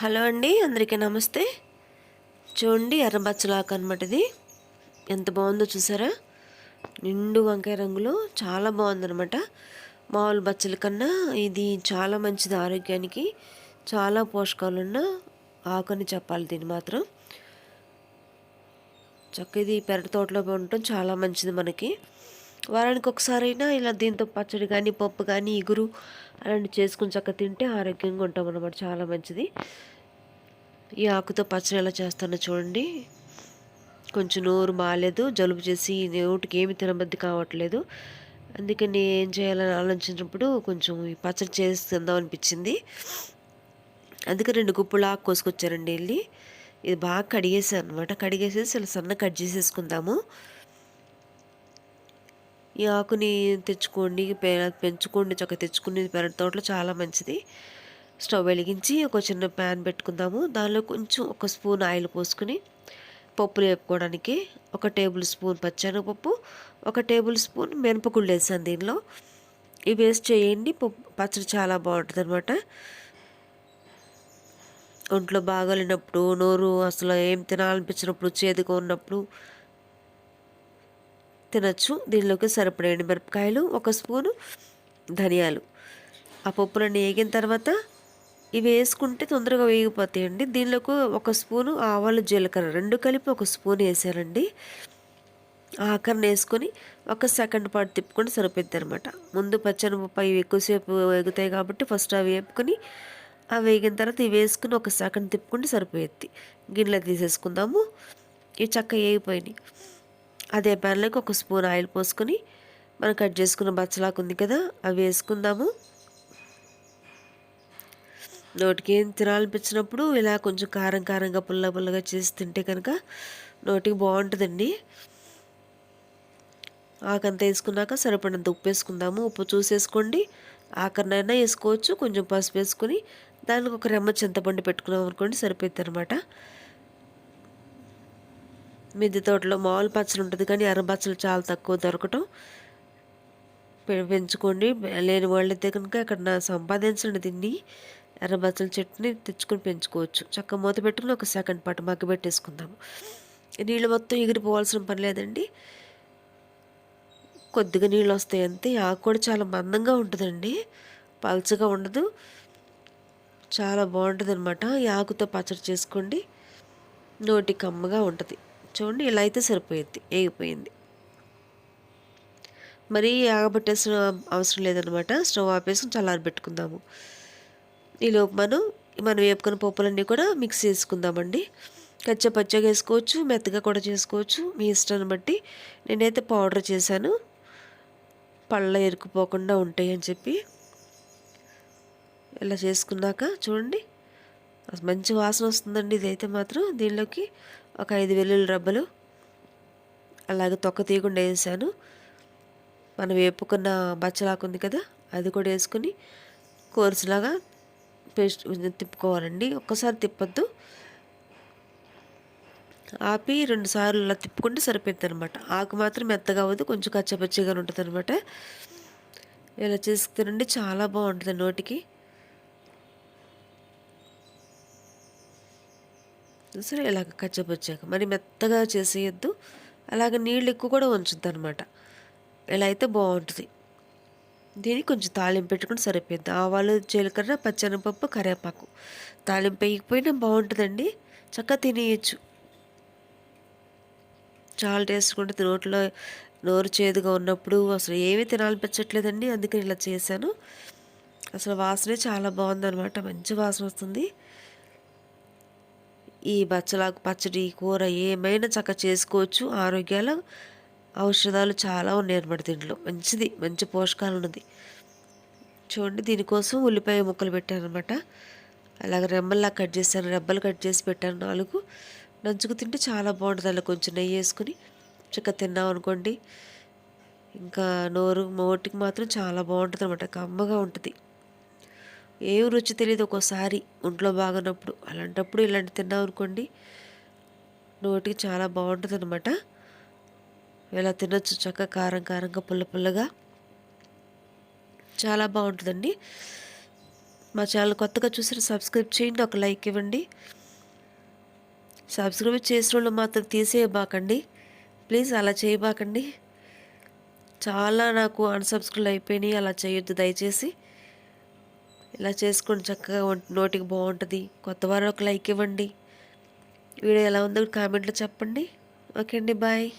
Hello అండి అందరికీ నమస్తే. చూడండి ఎర్రబచ్చలాకు అనమాట ఇది. ఎంత బాగుందో చూసారా? నిండు వంకాయ రంగులో చాలా బాగుందనమాట మామూలు బచ్చల కన్నా ఇది చాలా మంచిది ఆరోగ్యానికి. చాలా పోషకాలున్న ఆకుని ఆకు అని చెప్పాలి దీన్ని మాత్రం. చక్క ఇది పెరటి తోటలో ఉండటం చాలా మంచిది మనకి. వారానికి ఒకసారైనా ఇలా దీంతో పచ్చడి కానీ పప్పు కానీ ఇగురు అలాంటి చేసుకుని చక్క తింటే ఆరోగ్యంగా ఉంటాం అన్నమాట చాలా మంచిది. ఈ ఆకుతో పచ్చడి ఎలా చేస్తానో చూడండి. కొంచెం నోరు బాగాలేదు జలుబు చేసి నోటికి ఏమి తినబద్ది కావట్లేదు. అందుకని ఏం చేయాలని ఆలోచించినప్పుడు కొంచెం ఈ పచ్చడి చేసి తిందాం అనిపించింది అందుకే రెండు గుప్పులు ఆకు కోసుకొచ్చారండి వెళ్ళి. ఇది బాగా కడిగేసాను అనమాట కడిగేసేసి ఇలా సన్న కట్ చేసేసుకుందాము. ఈ ఆకుని తెచ్చుకోండి పెంచుకోండి చక్క తెచ్చుకుని పెరటి తోటలో చాలా మంచిది. స్టవ్ వెలిగించి ఒక చిన్న ప్యాన్ పెట్టుకుందాము. దానిలో కొంచెం ఒక స్పూన్ ఆయిల్ పోసుకుని పప్పు వేపుకోవడానికి ఒక టేబుల్ స్పూన్ పచ్చెనగపప్పు ఒక టేబుల్ స్పూన్ మినపగుళ్ళు వేసాను దీనిలో. ఇవి వేసి చేయండి పప్పు పచ్చడి చాలా బాగుంటుంది అనమాట ఒంట్లో బాగాలేనప్పుడు నోరు అసలు ఏం తినాలనిపించినప్పుడు చేదుగా ఉన్నప్పుడు తినచ్చు. దీనిలోకి సరిపడే మిరపకాయలు ఒక స్పూను ధనియాలు. ఆ పప్పులన్నీ వేగిన తర్వాత ఇవి వేసుకుంటే తొందరగా వేగిపోతాయండి. దీనిలోకి ఒక స్పూను ఆవాలు జీలకర్ర రెండు కలిపి ఒక స్పూన్ వేసానండి. ఆకరణ వేసుకొని ఒక సెకండ్ పాటు తిప్పుకొని సరిపోద్ది అనమాట ముందు పచ్చనిపప్పు అవి ఎక్కువసేపు వేగుతాయి కాబట్టి ఫస్ట్ అవి వేపుకొని అవి వేగిన తర్వాత ఇవి వేసుకుని ఒక సెకండ్ తిప్పుకుంటే సరిపోయేది గిన్నెలో తీసేసుకుందాము. ఇవి చక్కగా వేగిపోయినాయి. అదే ప్యాన్లోకి ఒక స్పూన్ ఆయిల్ పోసుకొని మనం కట్ చేసుకున్న బచ్చలాకు ఉంది కదా అవి వేసుకుందాము. నోటికి ఏం తినాలనిపించినప్పుడు ఇలా కొంచెం కారం కారంగా పుల్ల పుల్లగా చేసి తింటే కనుక నోటికి బాగుంటుందండి. ఆకంత వేసుకున్నాక సరిపడినంత ఉప్పు వేసుకుందాము. ఉప్పు చూసేసుకోండి. ఆకరినైనా వేసుకోవచ్చు. కొంచెం పసుపు వేసుకొని దానికి ఒక రెమ్మ చింతపండు పెట్టుకున్నాం అనుకోండి సరిపోద్ది అనమాట మిద్దె తోటలో మామూలు పచ్చలు ఉంటుంది కానీ ఎర్రబచ్చలు చాలా తక్కువ దొరకటం. పెంచుకోండి. లేని వాళ్ళైతే కనుక అక్కడ సంపాదించండి దీన్ని ఎర్రబచ్చల చెట్టుని తెచ్చుకొని పెంచుకోవచ్చు. చక్క మూత పెట్టుకుని ఒక సెకండ్ పాటు మగ్గ పెట్టేసుకుందాము నీళ్ళు మొత్తం ఎగిరిపోవాల్సిన పని లేదండి. కొద్దిగా నీళ్ళు వస్తాయి అంతే. ఆకు కూడా చాలా మందంగా ఉంటుందండి. పల్చగా ఉండదు. చాలా బాగుంటుంది అనమాట ఈ ఆకుతో పచ్చడి చేసుకోండి. నోటి కమ్మగా ఉంటుంది. చూడండి ఇలా అయితే సరిపోయింది వేగిపోయింది మరీ ఆగబట్టేసిన అవసరం లేదనమాట స్టవ్ ఆపేసి చల్లారి పెట్టుకుందాము ఈలోపు మనం మనం వేపుకున్న పప్పులన్నీ కూడా మిక్స్ చేసుకుందామండి. కచ్చ పచ్చగా వేసుకోవచ్చు మెత్తగా కూడా చేసుకోవచ్చు మీ ఇష్టాన్ని బట్టి. నేనైతే పౌడర్ చేశాను. పళ్ళ ఎరుకుపోకుండా ఉంటాయి అని చెప్పి. ఇలా చేసుకున్నాక చూడండి మంచి వాసన వస్తుందండి ఇదైతే మాత్రం. దీనిలోకి ఒక ఐదు వెల్లుల్లి రబ్బలు అలాగే తొక్క తీయకుండా వేసాను. మనం వేపుకున్న బచ్చలాకు ఉంది కదా అది కూడా వేసుకుని కోర్సులాగా పేస్ట్ తిప్పుకోవాలండి. ఒక్కసారి తిప్పొద్దు. ఆపి రెండు సార్లు అలా తిప్పుకుంటే సరిపోతుంది అనమాట ఆకు మాత్రం మెత్తగా అవ్వదు కొంచెం కచ్చపచ్చిగా ఉంటుంది అనమాట ఇలా చేసుకుతానండి చాలా బాగుంటుంది నోటికి. సరే ఇలాగ కచ్చపచ్చాక మరి మెత్తగా చేసేయద్దు. అలాగే నీళ్ళు ఎక్కువ కూడా ఉంచుద్ది అనమాట ఇలా అయితే బాగుంటుంది. దీనికి కొంచెం తాలింపు పెట్టుకుని సరిపోయింది ఆవాలు జీలకర్ర పచ్చనపప్పు కరివేపాకు. తాలింపు వేయకపోయినా బాగుంటుందండి. చక్కగా తినేయచ్చు. చాలా టేస్ట్గా ఉంటుంది. నోట్లో నోరు చేదుగా ఉన్నప్పుడు అసలు ఏమీ తినాలనిపించట్లేదండి. అందుకని ఇలా చేశాను. అసలు వాసనే చాలా బాగుందనమాట మంచి వాసన వస్తుంది. ఈ బచ్చలాకు పచ్చడి కూర ఏమైనా చక్క చేసుకోవచ్చు. ఆరోగ్యాల ఔషధాలు చాలా ఉన్నాయి అనమాట దీంట్లో. మంచిది మంచి పోషకాలు ఉన్నది. చూడండి దీనికోసం ఉల్లిపాయ ముక్కలు పెట్టాను అనమాట అలాగే రెమ్మల్లా కట్ చేశాను రెబ్బలు కట్ చేసి పెట్టాను నాలుగు. నంచుకు తింటే చాలా బాగుంటుంది అలా కొంచెం నెయ్యి వేసుకుని. చక్క తిన్నాం అనుకోండి. ఇంకా నోరు మోటికి మాత్రం చాలా బాగుంటుంది అనమాట కమ్మగా ఉంటుంది. ఏం రుచి తెలియదు ఒక్కోసారి ఒంట్లో బాగున్నప్పుడు. అలాంటప్పుడు ఇలాంటి తిన్నాం అనుకోండి నోటికి చాలా బాగుంటుంది అనమాట ఇలా తినొచ్చు? చక్క కారం కారంగా పుల్ల పుల్లగా. చాలా బాగుంటుందండి. మా ఛానల్ కొత్తగా చూసిన సబ్స్క్రైబ్ చేయండి ఒక లైక్ ఇవ్వండి. సబ్స్క్రైబ్ చేసిన వాళ్ళు మాత్రం తీసేయబాకండి. ప్లీజ్ అలా చేయబాకండి. చాలా నాకు అన్సబ్స్క్రైబ్ అయిపోయినాయి అలా చేయొద్దు దయచేసి. ఇలా చేసుకొని చక్కగా నోటికి బాగుంటుంది. కొత్త వారు ఒక లైక్ ఇవ్వండి. వీడియో ఎలా ఉందో కామెంట్లో చెప్పండి. ఓకే అండి బాయ్.